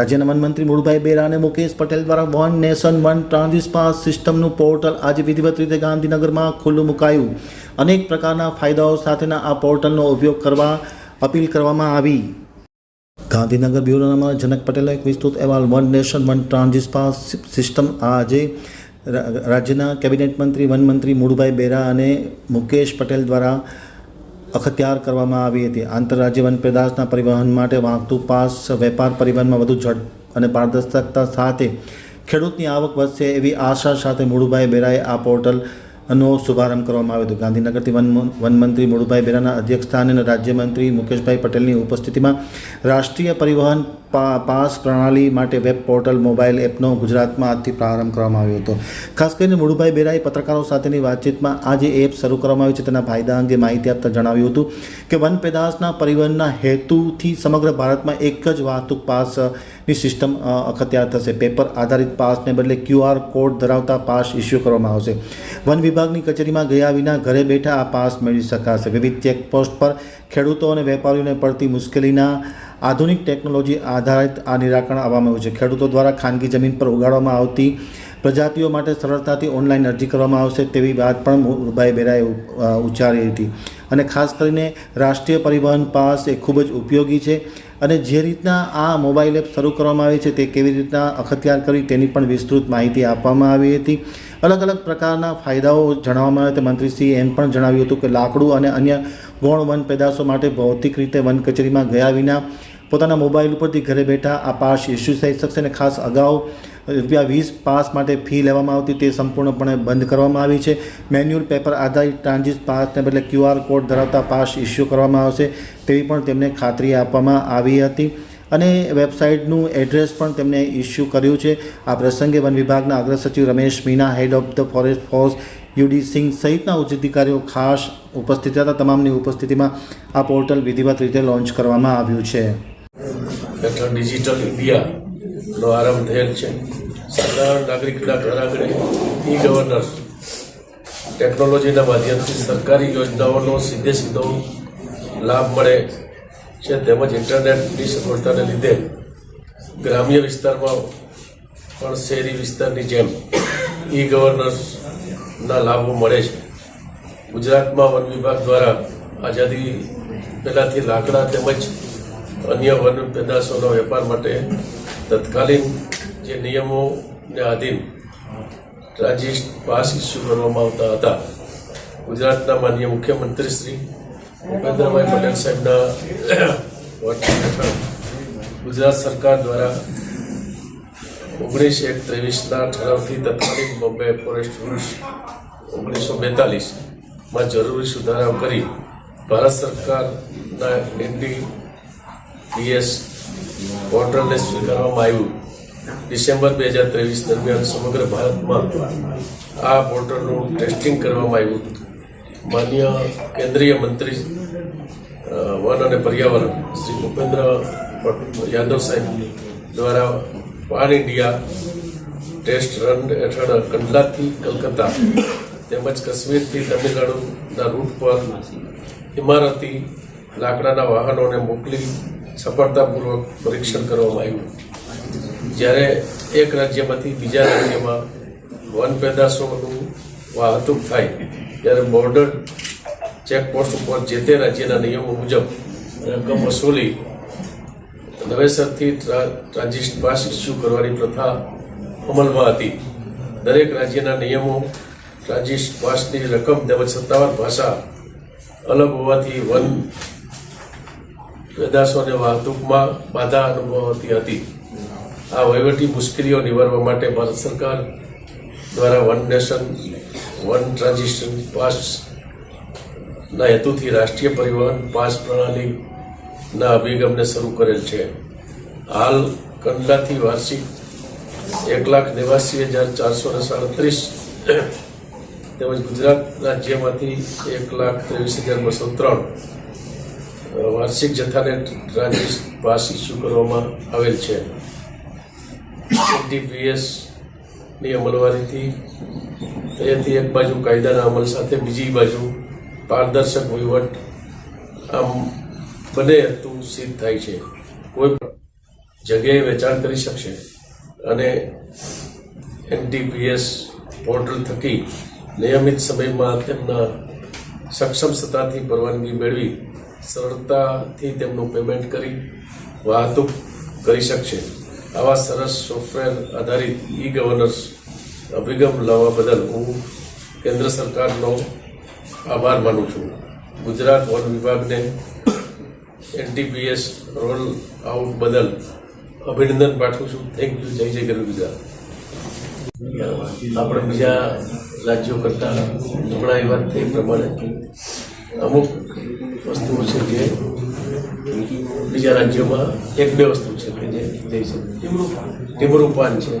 રાજ્યના વનમંત્રી મુળભાઈ બેરા અને મુકેશ પટેલ દ્વારા one nation, one transit pass સિસ્ટમનું પોર્ટલ આજે વિધિવત રીતે ગાંધીનગરમાં ખુલ્લું મુકાયું. અનેક પ્રકારના ફાયદાઓ સાથેના આ પોર્ટલનો ઉપયોગ કરવા અપીલ કરવામાં આવી. ગાંધીનગર બ્યુરોના જનક પટેલનો એક વિસ્તૃત અહેવાલ, one nation, one transit pass system આજે રાજ્યના કેબિનેટ મંત્રી વનમંત્રી મુળભાઈ બેરા અને મુકેશ પટેલ દ્વારા અખત્યાર કરવામાં આવી હતી. આંતરરાજ્ય વન પેદાશના પરિવહન માટે વાંકતું પાસ વેપાર પરિવહનમાં વધુ ઝડપ અને પારદર્શકતા સાથે ખેડૂતની આવક વધશે એવી આશા સાથે મુળુભાઈ બેરાએ આ પોર્ટલનો શુભારંભ કરવામાં આવ્યો હતો. ગાંધીનગરથી વન વનમંત્રી મુળુભાઈ બેરાના અધ્યક્ષસ્થાને અને રાજ્યમંત્રી મુકેશભાઈ પટેલની ઉપસ્થિતિમાં રાષ્ટ્રીય પરિવહન પાસ પ્રણાલી માટે વેબ પોર્ટલ, મોબાઈલ એપનો ગુજરાતમાં આજથી પ્રારંભ કરવામાં આવ્યો હતો. ખાસ કરીને મુળુભાઈ બેરાએ પત્રકારો સાથેની વાતચીતમાં આ જે એપ શરૂ કરવામાં આવી છે તેના ફાયદા અંગે માહિતી આપતા જણાવ્યું હતું કે વન પેદાશના પરિવહનના હેતુથી સમગ્ર ભારતમાં એક જ વાહતુક પાસની સિસ્ટમ અખત્યાર થશે. પેપર આધારિત પાસને બદલે ક્યુઆર કોડ ધરાવતા પાસ ઇસ્યુ કરવામાં આવશે. વન વિભાગની કચેરીમાં ગયા વિના ઘરે બેઠા આ પાસ મેળવી શકાશે. વિવિધ ચેકપોસ્ટ પર ખેડૂતો અને વેપારીઓને પડતી મુશ્કેલીના આધુનિક ટેકનોલોજી આધારિત આ નિરાકરણ આવવામાં આવ્યું છે. ખેડૂતો દ્વારા ખાનગી જમીન પર ઉગાડવામાં આવતી પ્રજાતિઓ માટે સરળતાથી ઓનલાઈન અરજી કરવામાં આવશે તેવી વાત પણ મુરભાઈ બેરાએ ઉચ્ચારી હતી. અને ખાસ કરીને રાષ્ટ્રીય પરિવહન પાસ એ ખૂબ જ ઉપયોગી છે અને જે રીતના આ મોબાઈલ એપ શરૂ કરવામાં આવી છે તે કેવી રીતના અખત્યાર કરી તેની પણ વિસ્તૃત માહિતી આપવામાં આવી હતી. અલગ અલગ પ્રકારના ફાયદાઓ જણાવવામાં આવ્યા હતા. મંત્રીશ્રીએ એમ પણ જણાવ્યું હતું કે લાકડું અને અન્ય ગૌણ વન પેદાશો માટે ભૌતિક રીતે વન કચેરીમાં ગયા વિના પોતાના મોબાઈલ ઉપરથી ઘરે બેઠા આ પાસ ઇસ્યુ થઈ શકશે અને ખાસ અગાઉ રૂપિયા વીસ પાસ માટે ફી લેવામાં આવતી તે સંપૂર્ણપણે બંધ કરવામાં આવી છે. મેન્યુઅલ પેપર આધારિત ટ્રાન્ઝિટ પાસને બદલે ક્યુઆર કોડ ધરાવતા પાસ ઇસ્યુ કરવામાં આવશે તેવી પણ તેમને ખાતરી આપવામાં આવી હતી અને વેબસાઇટનું એડ્રેસ પણ તેમને ઇસ્યુ કર્યું છે. આ પ્રસંગે વન વિભાગના અગ્ર સચિવ Ramesh Meena, head of the forest force UD Singh સહિતના ઉચ્ચ અધિકારીઓ ખાસ ઉપસ્થિત હતા. તમામની ઉપસ્થિતિમાં આ પોર્ટલ વિધિવત રીતે લોન્ચ કરવામાં આવ્યું છે. હેઠળ ડિજિટલ ઇન્ડિયાનો આરંભ થયેલ છે. સાધારણ નાગરિકના ઘર આંગણે ઈ ગવર્નન્સ ટેકનોલોજીના માધ્યમથી સરકારી યોજનાઓનો સીધે સીધો લાભ મળે છે. તેમજ ઇન્ટરનેટની સગવડતાને લીધે ગ્રામ્ય વિસ્તારમાં પણ શહેરી વિસ્તારની જેમ ઈ ગવર્નન્સના લાભો મળે છે. ગુજરાતમાં વન વિભાગ દ્વારા આઝાદી પહેલાંથી લાકડા તેમજ અન્ય વન પેદાશોના વેપાર માટે તત્કાલીન જે નિયમોને આધીન ટ્રાન્ઝિટ પાસ ઇસ્યુ કરવામાં આવતા હતા. ગુજરાતના માન્ય મુખ્યમંત્રી શ્રી ભૂપેન્દ્રભાઈ પટેલ સાહેબના હેઠળ ગુજરાત સરકાર દ્વારા ઓગણીસ એક ત્રેવીસના ઠરાવથી તત્કાલીન બોમ્બે ફોરેસ્ટ રૂલ્સ ઓગણીસો બેતાલીસમાં જરૂરી સુધારાઓ કરી ભારત સરકારના એનડી ડીએસ પોર્ટલને સ્વીકારવામાં આવ્યું. ડિસેમ્બર બે હજાર ત્રેવીસ દરમિયાન સમગ્ર ભારતમાં આ પોર્ટલનું ટેસ્ટિંગ કરવામાં આવ્યું માન્ય કેન્દ્રીય મંત્રી વન અને પર્યાવરણ શ્રી ભૂપેન્દ્ર યાદવ સાહેબ દ્વારા પાન ઇન્ડિયા ટેસ્ટ રન હેઠળ કંડલાથી કલકત્તા તેમજ કાશ્મીરથી તમિલનાડુના રૂટ પર ઇમારતી લાકડાના વાહનોને મોકલી સફળતાપૂર્વક પરીક્ષણ કરવામાં આવ્યું. જ્યારે એક રાજ્યમાંથી બીજા રાજ્યમાં વન પેદાશોનું વાહતુક થાય, ત્યારે બોર્ડર ચેકપોસ્ટ ઉપર જે તે રાજ્યના નિયમો મુજબ રકમ વસૂલી નવેસરથી ટ્રા- ટ્રાન્ઝિટ પાસ ઇસ્યુ કરવાની પ્રથા અમલમાં હતી. દરેક રાજ્યના નિયમો ટ્રાન્ઝિટ પાસની રકમ તેમજ સત્તાવાર ભાષા અલગ હોવાથી વન પેદાશોને વાહતુકમાં બાધા અનુભવાતી હતી. આ વહીવટી મુશ્કેલીઓ નિવારવા માટે ભારત સરકાર દ્વારા વન નેશન, વન ટ્રાન્ઝિશન પાસના હેતુથી રાષ્ટ્રીય પરિવહન પાસ પ્રણાલીના અભિગમને શરૂ કરેલ છે. હાલ કંડલાથી વાર્ષિક એક લાખ નેવાસી હજાર ચારસો ને સાડત્રીસ તેમજ ગુજરાત રાજ્યમાંથી એક લાખ ત્રેવીસ હજાર બસો ત્રણ વાર્ષિક જથ્થાને રાજ્ય પાસ ઇસ્યુ કરવામાં આવેલ છે. એનટીપીએસની અમલવારીથી એથી એક બાજુ કાયદાના અમલ સાથે બીજી બાજુ પારદર્શક વહીવટ આમ બને હેતુ સિદ્ધ થાય છે. કોઈ પણ જગ્યાએ વેચાણ કરી શકશે અને એનટીપીએસ પોર્ટલ થકી નિયમિત સમયમાં તેમના સક્ષમ સત્તાથી પરવાનગી મેળવી સરળતાથી તેમનું પેમેન્ટ કરી વાહતુક કરી શકશે. આવા સરસ સોફ્ટવેર આધારિત ઈ ગવર્નન્સ અભિગમ લાવવા બદલ હું કેન્દ્ર સરકારનો આભાર માનું છું. ગુજરાત વન વિભાગને એનટીપીએસ રોલ આઉટ બદલ અભિનંદન પાઠવું છું. થેન્ક યુ જય જય ગરવી ગુજરાત. આપણે બીજા રાજ્યો કરતાં નબળા એ વાત થઈ એ પ્રમાણે અમુક વસ્તુઓ છે જે બીજા રાજ્યોમાં એક બે વસ્તુ છે કે જે જઈ છે ટીમરૂ પાન છે.